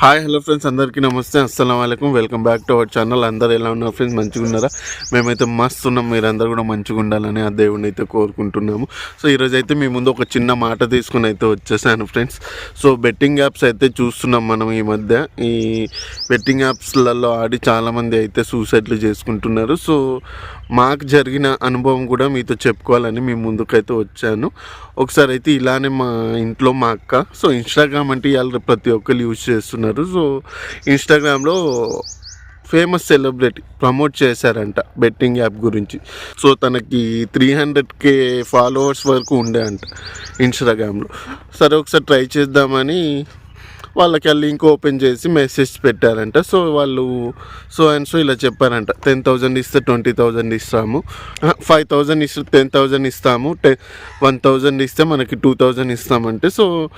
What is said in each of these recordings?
Hi hello friends అందరికీ నమస్తే అస్సలం అయికం welcome back to our channel. అందరు ఎలా ఉన్నారు ఫ్రెండ్స్? మంచిగా ఉన్నారా? మేమైతే మస్తు ఉన్నాం. మీరందరూ కూడా మంచిగా ఉండాలని ఆ దేవుడిని అయితే కోరుకుంటున్నాము. సో ఈరోజు అయితే మీ ముందు ఒక చిన్న మాట తీసుకుని అయితే వచ్చేసాను ఫ్రెండ్స్. సో బెట్టింగ్ యాప్స్ అయితే చూస్తున్నాం మనం ఈ మధ్య. ఈ బెట్టింగ్ యాప్స్లలో ఆడి చాలామంది అయితే సూసైడ్లు చేసుకుంటున్నారు. సో మాకు జరిగిన అనుభవం కూడా మీతో చెప్పుకోవాలని మీ ముందుకైతే వచ్చాను. ఒకసారి అయితే ఇలానే మా ఇంట్లో మా అక్క. సో ఇన్స్టాగ్రామ్ అంటే ఇవాళ ప్రతి ఒక్కరు యూజ్ చేస్తున్నారు. సో ఇన్స్టాగ్రామ్లో ఫేమస్ సెలబ్రిటీ ప్రమోట్ చేశారంట బెట్టింగ్ యాప్ గురించి. సో తనకి త్రీ హండ్రెడ్ కే ఫాలోవర్స్ వరకు ఉండే అంట ఇన్స్టాగ్రామ్లో సరే ఒకసారి ట్రై చేద్దామని వాళ్ళకి ఆ లింక్ ఓపెన్ చేసి మెసేజ్ పెట్టారంట. సో వాళ్ళు సో అండ్ సో ఇలా చెప్పారంట. టెన్ థౌజండ్ ఇస్తే ట్వంటీ థౌజండ్ ఇస్తాము. ఫైవ్ థౌజండ్ ఇస్తే టెన్ థౌజండ్ ఇస్తాము. టె వన్ థౌజండ్ ఇస్తే మనకి టూ థౌజండ్ ఇస్తామంటే. సో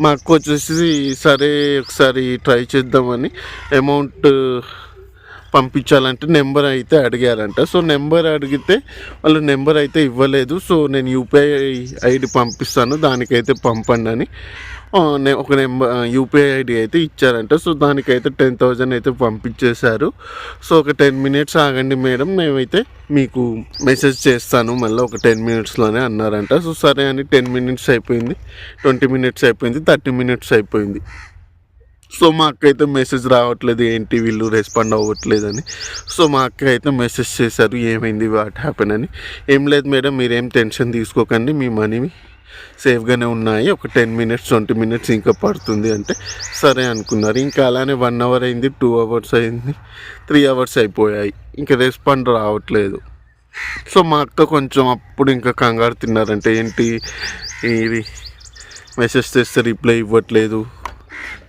మాకు వచ్చేసి సరే ఒకసారి ట్రై చేద్దామని అమౌంట్ పంపించాలంటే నెంబర్ అయితే అడిగారంట. సో నెంబర్ అడిగితే వాళ్ళు నెంబర్ అయితే ఇవ్వలేదు. సో నేను యూపీఐ ఐడి పంపిస్తాను. దానికైతే పంపండి అని ఒక నెంబర్ యూపీఐ ఐడి అయితే ఇచ్చారంట. సో దానికైతే టెన్ థౌజండ్ అయితే పంపించేశారు. సో ఒక టెన్ మినిట్స్ ఆగండి మేడం. మేమైతే మీకు మెసేజ్ చేస్తాను. మళ్ళీ ఒక టెన్ మినిట్స్లోనే అన్నారంట. సో సరే అని టెన్ మినిట్స్ అయిపోయింది. ట్వంటీ మినిట్స్ అయిపోయింది. థర్టీ మినిట్స్ అయిపోయింది. సో మా అక్క అయితే మెసేజ్ రావట్లేదు ఏంటి వీళ్ళు రెస్పాండ్ అవ్వట్లేదని. సో మా అక్క అయితే మెసేజ్ చేశారు ఏమైంది వాట్ హ్యాపెన్ అని. ఏం లేదు మేడం మీరేం టెన్షన్ తీసుకోకండి మీ మనీ సేఫ్గానే ఉన్నాయి ఒక టెన్ మినిట్స్ ట్వంటీ మినిట్స్ ఇంకా పడుతుంది అంటే సరే అనుకున్నారు. ఇంకా అలానే వన్ అవర్ అయింది టూ అవర్స్ అయింది త్రీ అవర్స్ అయిపోయాయి ఇంకా రెస్పాండ్ రావట్లేదు. సో మా అక్క కొంచెం అప్పుడు ఇంకా కంగారు తిన్నారంటే ఏంటి ఇది మెసేజ్ చేస్తే రిప్లై ఇవ్వట్లేదు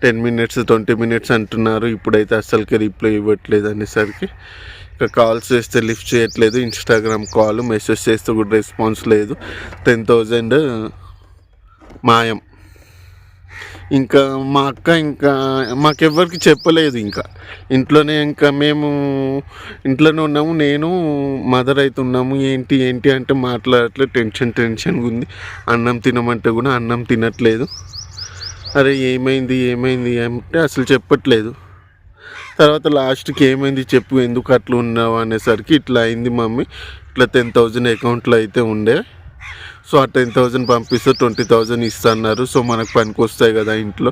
టెన్ మినిట్స్ ట్వంటీ మినిట్స్ అంటున్నారు. ఇప్పుడైతే అస్సలకి రిప్లై ఇవ్వట్లేదు అనేసరికి. ఇంకా కాల్స్ చేస్తే లిఫ్ట్ చేయట్లేదు. ఇన్స్టాగ్రామ్ కాల్ మెసేజ్ చేస్తే కూడా రెస్పాన్స్ లేదు. టెన్ థౌజండ్ మాయం. ఇంకా మా అక్క ఇంకా మాకెవ్వరికి చెప్పలేదు ఇంకా. ఇంట్లోనే ఇంకా మేము ఇంట్లోనే ఉన్నాము. నేను మదర్ అవుతున్నాము ఏంటి ఏంటి అంటే మాట్లాడట్లేదు. టెన్షన్ టెన్షన్గా ఉంది. అన్నం తినమంటే కూడా అన్నం తినట్లేదు. అరే ఏమైంది ఏమైంది అంటే అసలు చెప్పట్లేదు. తర్వాత లాస్ట్కి ఏమైంది చెప్పు ఎందుకు అట్లా ఉన్నావు అనేసరికి ఇట్లా అయింది మమ్మీ. ఇట్లా టెన్ థౌజండ్ అకౌంట్లో అయితే ఉండే. సో ఆ టెన్ థౌజండ్ పంపిస్తే ట్వంటీ థౌజండ్ ఇస్తున్నారు సో మనకు పనికి వస్తాయి కదా ఇంట్లో.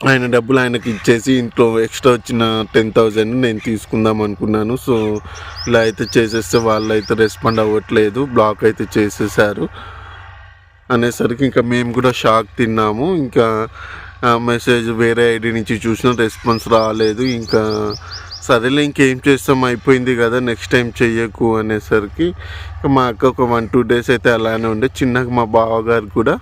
ఆయన డబ్బులు ఆయనకి ఇచ్చేసి ఇంట్లో ఎక్స్ట్రా వచ్చిన టెన్ థౌజండ్ నేను తీసుకుందాం అనుకున్నాను. సో ఇలా అయితే చేసేస్తే వాళ్ళు అయితే రెస్పాండ్ అవ్వట్లేదు. బ్లాక్ అయితే చేసేసారు. అనేసరికి ఇంకా మేము కూడా షాక్ తిన్నాము. ఇంకా మెసేజ్ వేరే ఐడి నుంచి చూసిన రెస్పాన్స్ రాలేదు. ఇంకా సరేలే ఇంకేం చేస్తాం? అయిపోయింది కదా నెక్స్ట్ టైం చెయ్యకు అనేసరికి ఇంకా మా అక్క ఒక వన్ టూ డేస్ అయితే అలానే ఉండే. చిన్నగా మా బావగారు కూడా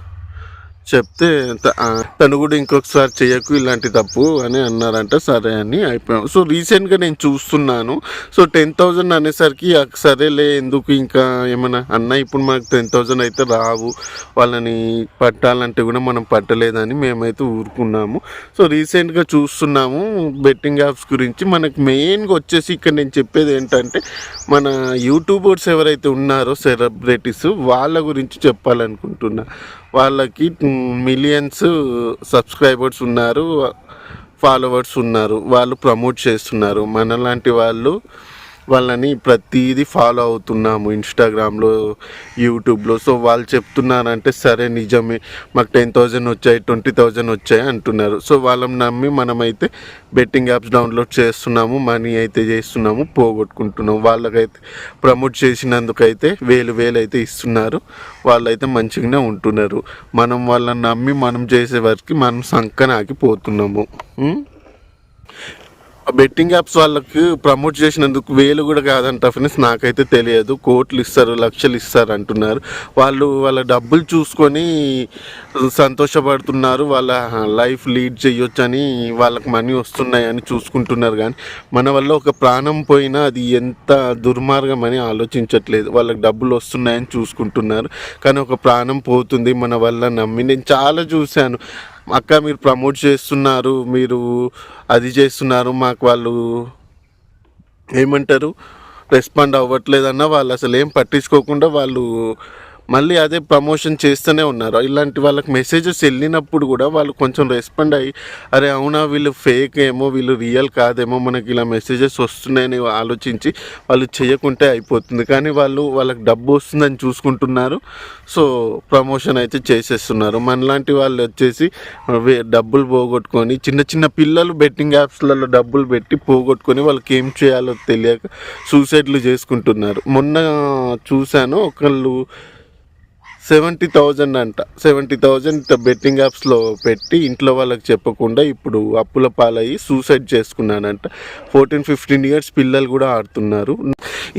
చెప్తే త- తను కూడా ఇంకొకసారి చేయకు ఇలాంటి తప్పు అని అన్నారంట. సరే అని అయిపోయాం. సో రీసెంట్గా నేను చూస్తున్నాను. సో టెన్ థౌజండ్ అనేసరికి సరేలే ఎందుకు ఇంకా ఏమైనా అన్న ఇప్పుడు మనకు టెన్ థౌజండ్ అయితే రావు. వాళ్ళని పట్టాలంటే కూడా మనం పట్టలేదని మేమైతే ఊరుకున్నాము. సో రీసెంట్గా చూస్తున్నాము బెట్టింగ్ యాప్స్ గురించి. మనకు మెయిన్గా వచ్చేసి ఇక్కడ నేను చెప్పేది ఏంటంటే మన యూట్యూబర్స్ ఎవరైతే ఉన్నారో సెలబ్రిటీస్ వాళ్ళ గురించి చెప్పాలనుకుంటున్నా. వాళ్ళకి మిలియన్స్ సబ్స్క్రైబర్స్ ఉన్నారు ఫాలోవర్స్ ఉన్నారు వాళ్ళు ప్రమోట్ చేస్తున్నారు. మనలాంటి వాళ్ళు వాళ్ళని ప్రతిదీ ఫాలో అవుతున్నాము ఇన్స్టాగ్రామ్లో యూట్యూబ్లో. సో వాళ్ళు చెప్తున్నారంటే సరే నిజమే మాకు టెన్ థౌజండ్ వచ్చాయి ట్వంటీ థౌజండ్ వచ్చాయి అంటున్నారు. సో వాళ్ళని నమ్మి మనమైతే బెట్టింగ్ యాప్స్ డౌన్లోడ్ చేస్తున్నాము మనీ అయితే చేస్తున్నాము పోగొట్టుకుంటున్నాము. వాళ్ళకైతే ప్రమోట్ చేసినందుకైతే వేలు వేలు అయితే ఇస్తున్నారు. వాళ్ళైతే మంచిగానే ఉంటున్నారు. మనం వాళ్ళని నమ్మి మనం చేసే వరకు మనం సంకనాకి పోతున్నాము. బెట్టింగ్ యాప్స్ వాళ్ళకి ప్రమోట్ చేసినందుకు వేలు కూడా కాదంట ఫ్రెండ్స్ నాకైతే తెలియదు. కోట్లు ఇస్తారు లక్షలు ఇస్తారు అంటున్నారు. వాళ్ళు వాళ్ళ డబ్బులు చూసుకొని సంతోషపడుతున్నారు. వాళ్ళ లైఫ్ లీడ్ చేయొచ్చని వాళ్ళకి మనీ వస్తున్నాయని చూసుకుంటున్నారు కానీ మన వల్ల ఒక ప్రాణం పోయినా అది ఎంత దుర్మార్గం అని ఆలోచించట్లేదు. వాళ్ళకి డబ్బులు వస్తున్నాయని చూసుకుంటున్నారు. కానీ ఒక ప్రాణం పోతుంది మన వల్ల నమ్మి. నేను చాలా చూశాను. అక్క మీరు ప్రమోట్ చేస్తున్నారు మీరు అది చేస్తున్నారు మాకు వాళ్ళు ఏమంటారు రెస్పాండ్ అవ్వట్లేదన్న వాళ్ళు అసలు ఏం పట్టించుకోకుండా వాళ్ళు మళ్ళీ అదే ప్రమోషన్ చేస్తూనే ఉన్నారు. ఇలాంటి వాళ్ళకి మెసేజెస్ వెళ్ళినప్పుడు కూడా వాళ్ళు కొంచెం రెస్పాండ్ అయ్యి అరే అవునా వీళ్ళు ఫేక్ ఏమో వీళ్ళు రియల్ కాదేమో మనకి ఇలా మెసేజెస్ వస్తున్నాయని ఆలోచించి వాళ్ళు చేయకుంటే అయిపోతుంది. కానీ వాళ్ళు వాళ్ళకి డబ్బు వస్తుందని చూసుకుంటున్నారు. సో ప్రమోషన్ అయితే చేసేస్తున్నారు. మనలాంటి వాళ్ళు వచ్చేసి వే- డబ్బులు పోగొట్టుకొని చిన్న చిన్న పిల్లలు బెట్టింగ్ యాప్స్లలో డబ్బులు పెట్టి పోగొట్టుకొని వాళ్ళకి ఏం చేయాలో తెలియక సూసైడ్లు చేసుకుంటున్నారు. మొన్న చూశాను ఒకళ్ళు సెవెంటీ థౌజండ్ అంట. సెవెంటీ థౌజండ్ బెట్టింగ్ యాప్స్లో పెట్టి ఇంట్లో వాళ్ళకి చెప్పకుండా ఇప్పుడు అప్పుల పాలయ్యి సూసైడ్ చేసుకున్నానంట. ఫోర్టీన్ ఫిఫ్టీన్ ఇయర్స్ పిల్లలు కూడా ఆడుతున్నారు.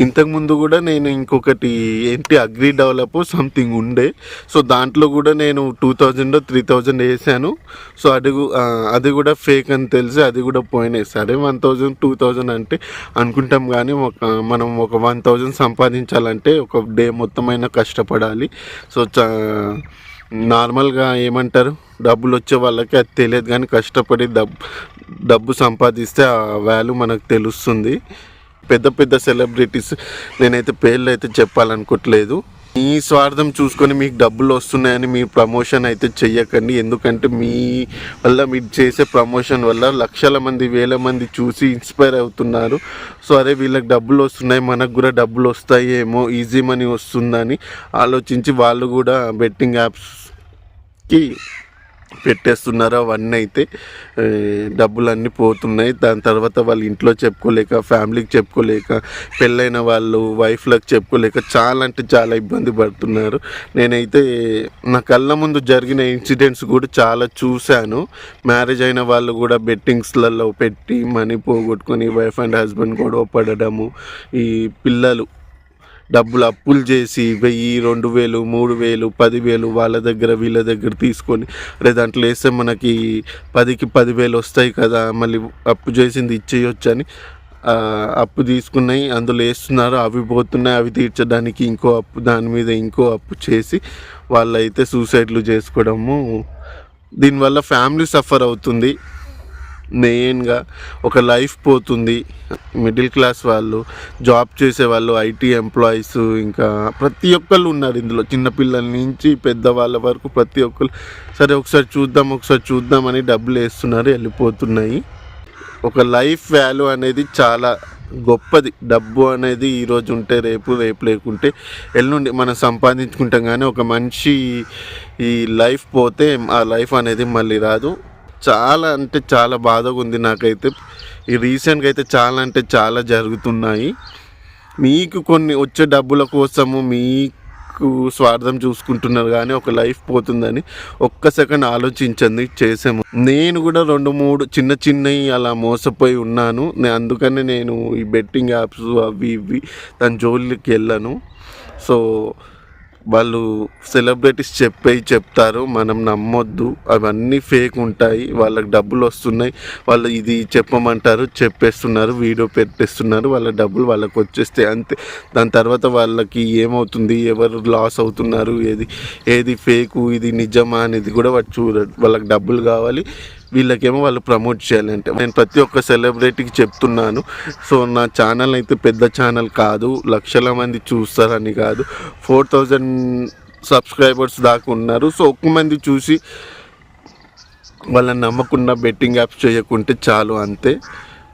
ఇంతకుముందు కూడా నేను ఇంకొకటి ఏంటి అగ్రి డెవలప్ సంథింగ్ ఉండే. సో దాంట్లో కూడా నేను టూ థౌజండ్ త్రీ థౌజండ్ వేసాను. సో అది అది కూడా ఫేక్ అని తెలిసి అది కూడా పోయినాయి. సరే వన్ థౌజండ్ టూ థౌజండ్ అంటే అనుకుంటాం కానీ ఒక మనం ఒక వన్ థౌజండ్ సంపాదించాలంటే ఒక డే మొత్తం అయినా కష్టపడాలి. సో నార్మల్గా ఏమంటారు? డబ్బులు వచ్చే వాళ్ళకి అది తెలియదు కానీ కష్టపడి డబ్బు డబ్బు సంపాదిస్తే ఆ వాల్యూ మనకు తెలుస్తుంది. పెద్ద పెద్ద సెలబ్రిటీస్ నేనైతే పేర్లు అయితే చెప్పాలనుకోవట్లేదు. మీ స్వార్థం చూసుకొని మీకు డబ్బులు వస్తున్నాయని మీ ప్రమోషన్ అయితే చెయ్యకండి. ఎందుకంటే మీ వల్ల మీరు చేసే ప్రమోషన్ వల్ల లక్షల మంది వేల మంది చూసి ఇన్స్పైర్ అవుతున్నారు. సో అదే వీళ్ళకి డబ్బులు వస్తున్నాయి మనకు కూడా డబ్బులు వస్తాయేమో ఈజీ మనీ వస్తుందని ఆలోచించి వాళ్ళు కూడా బెట్టింగ్ యాప్స్కి పెట్టేస్తున్నారు అవన్నీ అయితే డబ్బులన్నీ పోతున్నాయి. దాని తర్వాత వాళ్ళు ఇంట్లో చెప్పుకోలేక ఫ్యామిలీకి చెప్పుకోలేక పెళ్ళైన వాళ్ళు వైఫ్లకు చెప్పుకోలేక చాలా అంటే చాలా ఇబ్బంది పడుతున్నారు. నేనైతే నా కళ్ళ ముందు జరిగిన ఇన్సిడెంట్స్ కూడా చాలా చూశాను. మ్యారేజ్ అయిన వాళ్ళు కూడా బెట్టింగ్స్లలో పెట్టి మనీ పోగొట్టుకొని వైఫ్ అండ్ హస్బెండ్ గొడవ పడడము ఈ పిల్లలు డబ్బులు అప్పులు చేసి వెయ్యి రెండు వేలు మూడు వేలు పదివేలు వాళ్ళ దగ్గర వీళ్ళ దగ్గర తీసుకొని అరే దాంట్లో వేస్తే మనకి పదికి పదివేలు వస్తాయి కదా మళ్ళీ అప్పు చేసింది ఇచ్చేయొచ్చు అని అప్పు తీసుకున్నాయి అందులో వేస్తున్నారు అవి పోతున్నాయి అవి తీర్చడానికి ఇంకో అప్పు దాని మీద ఇంకో అప్పు చేసి వాళ్ళైతే సూసైడ్లు చేసుకోవడము దీనివల్ల ఫ్యామిలీ సఫర్ అవుతుంది. మెయిన్గా ఒక లైఫ్ పోతుంది. మిడిల్ క్లాస్ వాళ్ళు జాబ్ చేసే వాళ్ళు ఐటీ ఎంప్లాయీస్ ఇంకా ప్రతి ఒక్కళ్ళు ఉన్నారు ఇందులో. చిన్నపిల్లల నుంచి పెద్దవాళ్ళ వరకు ప్రతి ఒక్కరు సరే ఒకసారి చూద్దాం ఒకసారి చూద్దామని డబ్బులు వేస్తున్నారు వెళ్ళిపోతున్నాయి. ఒక లైఫ్ వాల్యూ అనేది చాలా గొప్పది. డబ్బు అనేది ఈరోజు ఉంటే రేపు రేపు లేకుంటే ఎల్లుండి మనం సంపాదించుకుంటాం కానీ ఒక మనిషి ఈ లైఫ్ పోతే ఆ లైఫ్ అనేది మళ్ళీ రాదు. చాలా అంటే చాలా బాధగా ఉంది నాకైతే. ఈ రీసెంట్గా అయితే చాలా అంటే చాలా జరుగుతున్నాయి. మీకు కొన్ని వచ్చే డబ్బుల కోసము మీకు స్వార్థం చూసుకుంటున్నారు కానీ ఒక లైఫ్ పోతుందని ఒక్క సెకండ్ ఆలోచించండి చేసాము. నేను కూడా రెండు మూడు చిన్న చిన్నవి అలా మోసపోయి ఉన్నాను. అందుకనే నేను ఈ బెట్టింగ్ యాప్స్ అవి ఇవి దాని జోలికి వెళ్ళాను. సో వాళ్ళు సెలబ్రిటీస్ చెప్పేవి చెప్తారు మనం నమ్మొద్దు అవన్నీ ఫేక్ ఉంటాయి వాళ్ళకి డబ్బులు వస్తున్నాయి వాళ్ళు ఇది చెప్పమంటారు చెప్పేస్తున్నారు వీడియో పెట్టేస్తున్నారు వాళ్ళ డబ్బులు వాళ్ళకి వచ్చేస్తే అంతే. దాని తర్వాత వాళ్ళకి ఏమవుతుంది ఎవరు లాస్ అవుతున్నారు ఏది ఏది ఫేకు ఇది నిజమా అనేది కూడా వాళ్ళు చూడరు వాళ్ళకి డబ్బులు కావాలి వీళ్ళకేమో వాళ్ళు ప్రమోట్ చేయాలంటే. నేను ప్రతి ఒక్క సెలబ్రిటీకి చెప్తున్నాను. సో నా ఛానల్ అయితే పెద్ద ఛానల్ కాదు. లక్షల మంది చూస్తారని కాదు. ఫోర్ థౌజండ్ సబ్స్క్రైబర్స్ దాకా ఉన్నారు. సో ఒక్క మంది చూసి వాళ్ళని నమ్మకుండా బెట్టింగ్ యాప్స్ చేయకుంటే చాలు అంతే.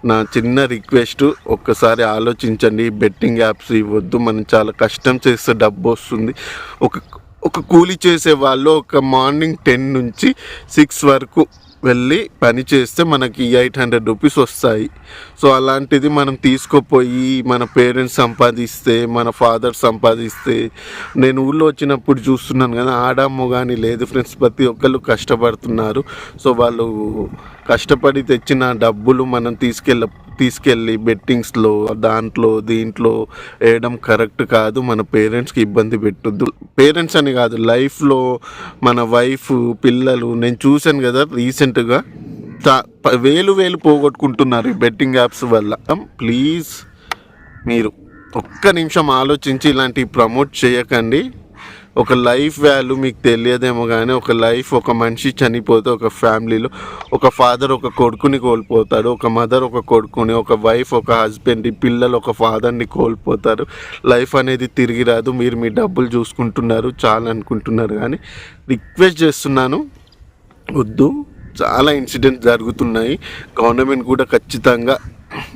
నా చిన్న రిక్వెస్ట్ ఒక్కసారి ఆలోచించండి. బెట్టింగ్ యాప్స్ ఇవ్వద్దు. మనం చాలా కష్టం చేస్తే డబ్బు వస్తుంది. ఒక ఒక కూలి చేసే వాళ్ళు ఒక మార్నింగ్ టెన్ నుంచి సిక్స్ వరకు వెళ్ళి పని చేస్తే మనకి ఎయిట్ హండ్రెడ్ రూపీస్ వస్తాయి. సో అలాంటిది మనం తీసుకుపోయి మన పేరెంట్స్ సంపాదిస్తే మన ఫాదర్ సంపాదిస్తే నేను ఊళ్ళో వచ్చినప్పుడు చూస్తున్నాను కదా ఆడమ్మ కానీ లేదు ఫ్రెండ్స్ ప్రతి ఒక్కళ్ళు కష్టపడుతున్నారు. సో వాళ్ళు కష్టపడి తెచ్చిన డబ్బులు మనం తీసుకెళ్ళ తీసుకెళ్ళి బెట్టింగ్స్లో దాంట్లో దీంట్లో వేయడం కరెక్ట్ కాదు. మన పేరెంట్స్కి ఇబ్బంది పెట్టొద్దు. పేరెంట్స్ అని కాదు లైఫ్లో మన వైఫ్ పిల్లలు నేను చూశాను కదా రీసెంట్గా. వేలు వేలు పోగొట్టుకుంటున్నారు ఈ బెట్టింగ్ యాప్స్ వల్ల. ప్లీజ్ మీరు ఒక్క నిమిషం ఆలోచించి ఇలాంటివి ప్రమోట్ చేయకండి. ఒక లైఫ్ వాల్యూ మీకు తెలియదేమో కానీ ఒక లైఫ్ ఒక మనిషి చనిపోతే ఒక ఫ్యామిలీలో ఒక ఫాదర్ ఒక కొడుకుని కోల్పోతాడు ఒక మదర్ ఒక కొడుకుని ఒక వైఫ్ ఒక హస్బెండ్ పిల్లలు ఒక ఫాదర్ని కోల్పోతారు. లైఫ్ అనేది తిరిగి రాదు. మీరు మీ డబ్బులు చూసుకుంటున్నారు చాలా అనుకుంటున్నారు కానీ రిక్వెస్ట్ చేస్తున్నాను వద్దు. చాలా ఇన్సిడెంట్స్ జరుగుతున్నాయి. గవర్నమెంట్ కూడా ఖచ్చితంగా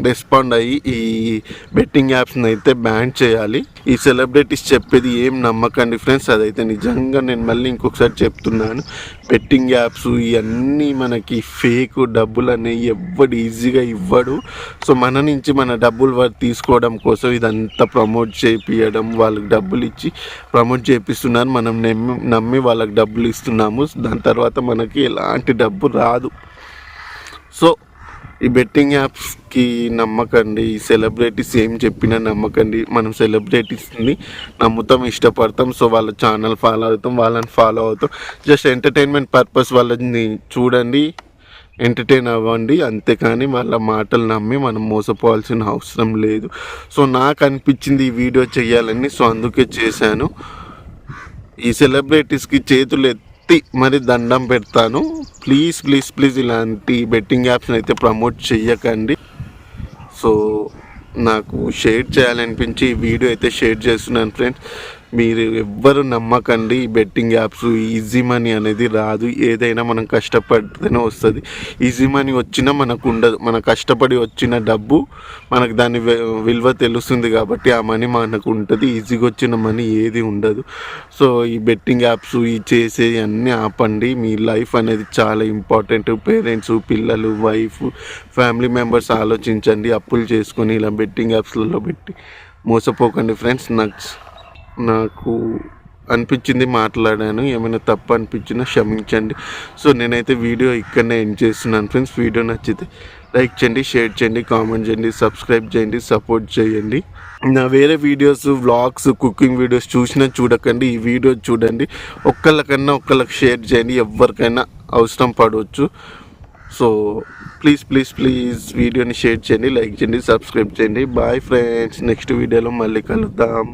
రెస్పాండ్ అయ్యి ఈ బెట్టింగ్ యాప్స్ని అయితే బ్యాన్ చేయాలి. ఈ సెలబ్రిటీస్ చెప్పేది ఏం నమ్మకండి ఫ్రెండ్స్ అదైతే నిజంగా నేను మళ్ళీ ఇంకొకసారి చెప్తున్నాను. బెట్టింగ్ యాప్స్ ఇవన్నీ మనకి ఫేక్ డబ్బులు అనేవి ఎవ్వడు ఈజీగా ఇవ్వడు. సో మన నుంచి మన డబ్బులు వారు తీసుకోవడం కోసం ఇదంతా ప్రమోట్ చేపియడం వాళ్ళకి డబ్బులు ఇచ్చి ప్రమోట్ చేపిస్తున్నారు. మనం నమ్మి నమ్మి వాళ్ళకి డబ్బులు ఇస్తున్నాము. దాని తర్వాత మనకి ఎలాంటి డబ్బు రాదు. సో ఈ బెట్టింగ్ యాప్స్కి నమ్మకండి ఈ సెలబ్రిటీస్ ఏం చెప్పినా నమ్మకండి. మనం సెలబ్రిటీస్ని నమ్ముతాం ఇష్టపడతాం. సో వాళ్ళ ఛానల్ ఫాలో అవుతాం వాళ్ళని ఫాలో అవుతాం. జస్ట్ ఎంటర్టైన్మెంట్ పర్పస్ వాళ్ళని చూడండి ఎంటర్టైన్ అవ్వండి. అంతేకాని వాళ్ళ మాటలు నమ్మి మనం మోసపోవాల్సిన అవసరం లేదు. సో నాకు అనిపించింది ఈ వీడియో చేయాలని. సో అందుకే చేశాను. ఈ సెలబ్రిటీస్కి చేతులు ఎత్తి మరి దండం పెడతాను. ప్లీజ్ ప్లీజ్ ప్లీజ్ ఇలాంటి బెట్టింగ్ యాప్స్ని అయితే ప్రమోట్ చెయ్యకండి. సో నాకు షేర్ చేయాలనిపించి ఈ వీడియో అయితే షేర్ చేస్తున్నాను ఫ్రెండ్స్ మీరు ఎవ్వరు నమ్మకండి ఈ బెట్టింగ్ యాప్స్ ఈజీ మనీ అనేది రాదు. ఏదైనా మనం కష్టపడితేనే వస్తుంది. ఈజీ మనీ వచ్చినా మనకు ఉండదు. మన కష్టపడి వచ్చిన డబ్బు మనకు దాని విలువ తెలుస్తుంది కాబట్టి ఆ మనీ మనకు ఉంటుంది. ఈజీగా వచ్చిన మనీ ఏది ఉండదు. సో ఈ బెట్టింగ్ యాప్స్ ఈ చేసే అన్నీ ఆపండి. మీ లైఫ్ అనేది చాలా ఇంపార్టెంట్ పేరెంట్స్ పిల్లలు వైఫ్ ఫ్యామిలీ మెంబర్స్ ఆలోచించండి. అప్పులు చేసుకొని ఇలా బెట్టింగ్ యాప్స్లలో పెట్టి మోసపోకండి ఫ్రెండ్స్ నాకు నాకు అనిపించింది మాట్లాడాను ఏమైనా తప్పు అనిపించినా క్షమించండి. సో నేనైతే వీడియో ఇక్కడనే ఎండ్ చేస్తున్నాను ఫ్రెండ్స్ వీడియో నచ్చితే లైక్ చేయండి షేర్ చేయండి కామెంట్ చేయండి సబ్స్క్రైబ్ చేయండి సపోర్ట్ చేయండి. నా వేరే వీడియోస్ వ్లాగ్స్ కుకింగ్ వీడియోస్ చూసినా చూడకండి ఈ వీడియో చూడండి. ఒక్కళ్ళకన్నా ఒక్కళ్ళకి షేర్ చేయండి ఎవరికైనా అవసరం పడవచ్చు. సో ప్లీజ్ ప్లీజ్ ప్లీజ్ వీడియోని షేర్ చేయండి లైక్ చేయండి సబ్స్క్రైబ్ చేయండి. బాయ్ ఫ్రెండ్స్ నెక్స్ట్ వీడియోలో మళ్ళీ కలుద్దాం.